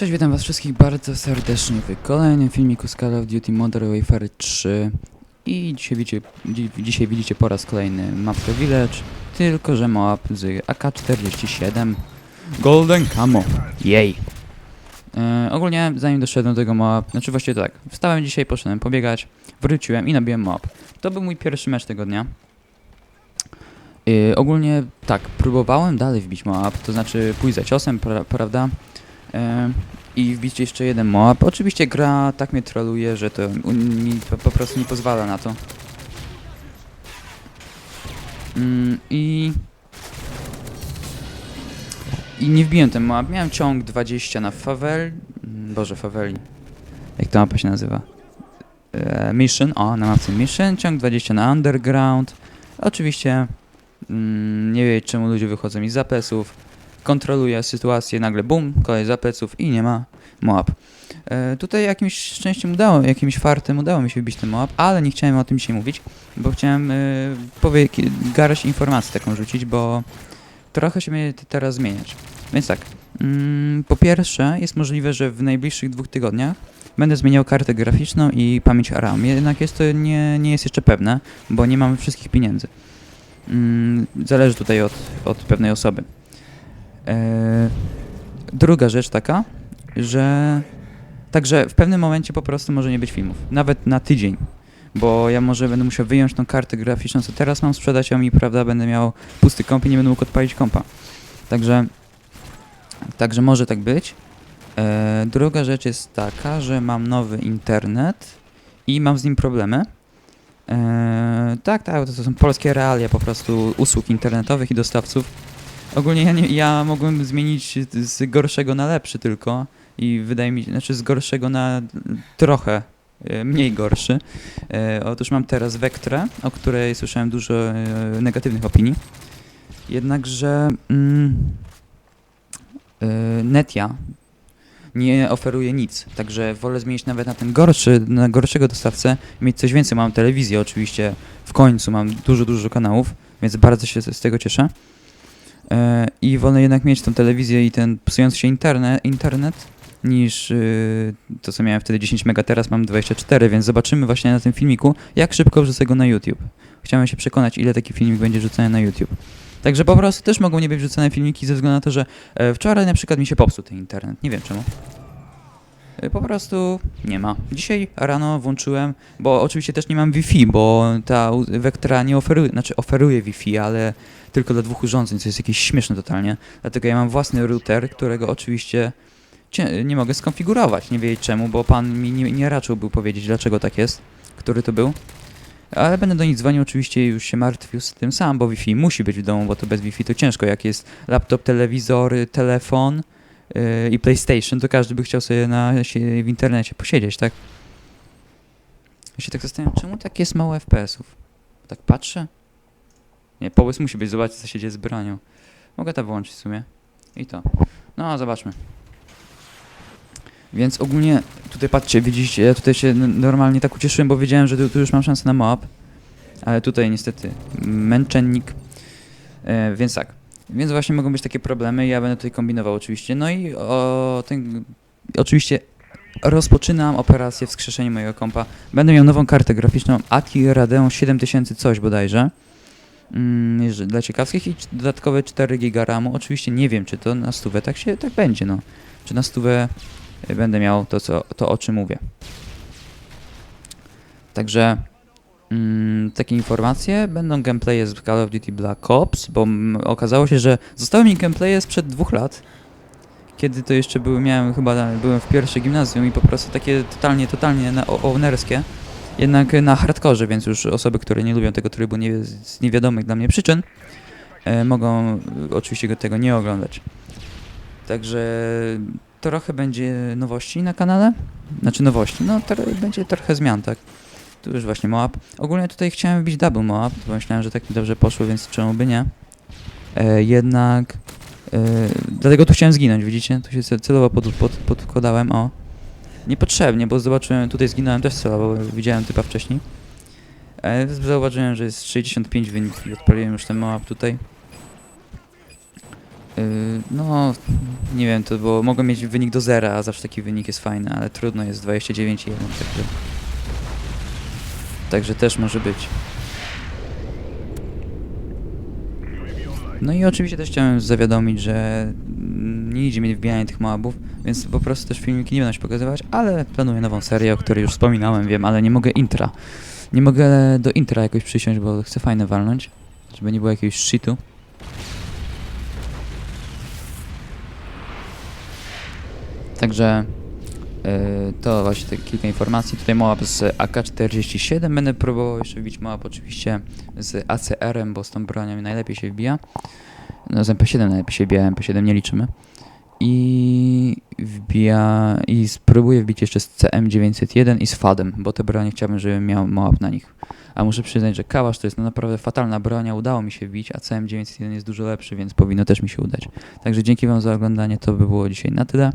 Cześć, witam was wszystkich bardzo serdecznie w kolejnym filmiku z Call of Duty Modern Warfare 3 i dzisiaj widzicie, dzi, dzisiaj widzicie po raz kolejny mapkę Village, tylko że map z AK-47 Golden Camo, jej! E, ogólnie zanim doszedłem do tego map, znaczy właściwie tak, wstałem dzisiaj, poszedłem pobiegać, wróciłem i nabiłem map. To był mój pierwszy mecz tego dnia. E, ogólnie tak, próbowałem dalej wbić map, to znaczy pójść za ciosem, pra, prawda? I wbić jeszcze jeden moab. Oczywiście gra tak mnie troluje, że to mi po, po prostu nie pozwala na to. Mm, I... I nie wbiłem ten moab. Miałem ciąg 20 na fawel... mm, Boże, faweli. Jak ta mapa się nazywa? E, mission, o, na mapce Mission. Ciąg 20 na Underground. Oczywiście... Mm, nie wiem czemu ludzie wychodzą mi z zapesów kontroluje sytuację, nagle bum, kolej za pleców i nie ma Moab. E, tutaj jakimś szczęściem udało, jakimś fartem udało mi się wbić ten Moab, ale nie chciałem o tym dzisiaj mówić, bo chciałem e, powie, garść informację taką rzucić, bo trochę się mnie teraz zmieniać. Więc tak, mm, po pierwsze jest możliwe, że w najbliższych dwóch tygodniach będę zmieniał kartę graficzną i pamięć RAM, jednak jest to nie, nie jest jeszcze pewne, bo nie mamy wszystkich pieniędzy. Mm, zależy tutaj od, od pewnej osoby. E, druga rzecz taka, że także w pewnym momencie po prostu może nie być filmów, nawet na tydzień, bo ja może będę musiał wyjąć tą kartę graficzną, co teraz mam, sprzedać ją i prawda, będę miał pusty komp i nie będę mógł odpalić kompa. Także, także może tak być. E, druga rzecz jest taka, że mam nowy internet i mam z nim problemy. E, tak, tak, to są polskie realia po prostu usług internetowych i dostawców. Ogólnie ja, nie, ja mogłem zmienić z gorszego na lepszy tylko i wydaje mi się, znaczy z gorszego na trochę e, mniej gorszy. E, otóż mam teraz Vectrę, o której słyszałem dużo e, negatywnych opinii. Jednakże mm, Netia nie oferuje nic, także wolę zmienić nawet na ten gorszy, na gorszego dostawcę, mieć coś więcej. Mam telewizję oczywiście, w końcu mam dużo, dużo kanałów, więc bardzo się z tego cieszę. E, I wolę jednak mieć tą telewizję i ten psujący się internet, internet niż y, to, co miałem wtedy 10 mega, teraz mam 24, więc zobaczymy właśnie na tym filmiku, jak szybko wrzucę go na YouTube. Chciałem się przekonać, ile taki filmik będzie rzucany na YouTube. Także po prostu też mogą nie być wrzucane filmiki ze względu na to, że e, wczoraj na przykład mi się popsuł ten internet, nie wiem czemu. Po prostu nie ma. Dzisiaj rano włączyłem, bo oczywiście też nie mam Wi-Fi, bo ta Vectra nie oferuje, znaczy oferuje Wi-Fi, ale tylko dla dwóch urządzeń, co jest jakieś śmieszne totalnie. Dlatego ja mam własny router, którego oczywiście cie- nie mogę skonfigurować. Nie wiedzieć czemu, bo pan mi nie, nie raczył był powiedzieć, dlaczego tak jest, który to był. Ale będę do nich dzwonił, oczywiście już się martwił z tym sam, bo Wi-Fi musi być w domu, bo to bez Wi-Fi to ciężko. Jak jest laptop, telewizor, telefon i PlayStation, to każdy by chciał sobie na, w internecie posiedzieć, tak? Ja się tak zastanawiam, czemu tak jest mało FPS-ów? Tak patrzę? Nie, pomysł musi być, zobaczcie co się dzieje z bronią. Mogę to wyłączyć w sumie. I to. No, zobaczmy. Więc ogólnie, tutaj patrzcie, widzicie, ja tutaj się normalnie tak ucieszyłem, bo wiedziałem, że tu, tu już mam szansę na moab. Ale tutaj niestety męczennik. E, więc tak. Więc właśnie mogą być takie problemy, ja będę tutaj kombinował oczywiście. No i o ten, oczywiście rozpoczynam operację wskrzeszenia mojego kompa. Będę miał nową kartę graficzną Aki Radeon 7000 coś bodajże. Mm, dla ciekawskich i dodatkowe 4 GB RAMu. Oczywiście nie wiem, czy to na stówę tak się tak będzie, no. Czy na stówę będę miał to, co, to o czym mówię. Także mm, takie informacje. Będą gameplaye z Call of Duty Black Ops, bo okazało się, że zostały mi gameplaye sprzed dwóch lat. Kiedy to jeszcze były, miałem chyba, byłem w pierwszej gimnazjum i po prostu takie totalnie, totalnie na, ownerskie. Jednak na hardkorze, więc już osoby, które nie lubią tego trybu nie, z niewiadomych dla mnie przyczyn, e, mogą e, oczywiście go tego nie oglądać. Także trochę będzie nowości na kanale. Znaczy nowości, no tro- będzie trochę zmian, tak. Tu już właśnie Moab. Ogólnie tutaj chciałem wbić double Moab, bo myślałem, że tak mi dobrze poszło, więc czemu by nie. E, jednak e, dlatego tu chciałem zginąć, widzicie? Tu się ce- celowo pod, pod, podkładałem, o. Niepotrzebnie, bo zobaczyłem, tutaj zginąłem też celowo, bo widziałem typa wcześniej. E, zauważyłem, że jest 65 wynik i odpaliłem już ten Moab tutaj. Yy, no, nie wiem, to było, mogę mieć wynik do zera, a zawsze taki wynik jest fajny, ale trudno jest 29 i 1, także... Także też może być. No i oczywiście też chciałem zawiadomić, że nie idzie mi wbijanie tych moabów, więc po prostu też filmiki nie będą się pokazywać, ale planuję nową serię, o której już wspominałem, wiem, ale nie mogę intra. Nie mogę do intra jakoś przysiąść, bo chcę fajne walnąć, żeby nie było jakiegoś shitu. Także to właśnie te kilka informacji. Tutaj moab z AK-47. Będę próbował jeszcze wbić moab oczywiście z ACR-em, bo z tą bronią najlepiej się wbija. No z MP7 najlepiej się wbija, MP7 nie liczymy. I wbija i spróbuję wbić jeszcze z CM901 i z FADem, bo te bronie chciałbym, żebym miał moab na nich. A muszę przyznać, że Kałasz to jest no naprawdę fatalna broń, a udało mi się wbić, a CM901 jest dużo lepszy, więc powinno też mi się udać. Także dzięki Wam za oglądanie, to by było dzisiaj na tyle.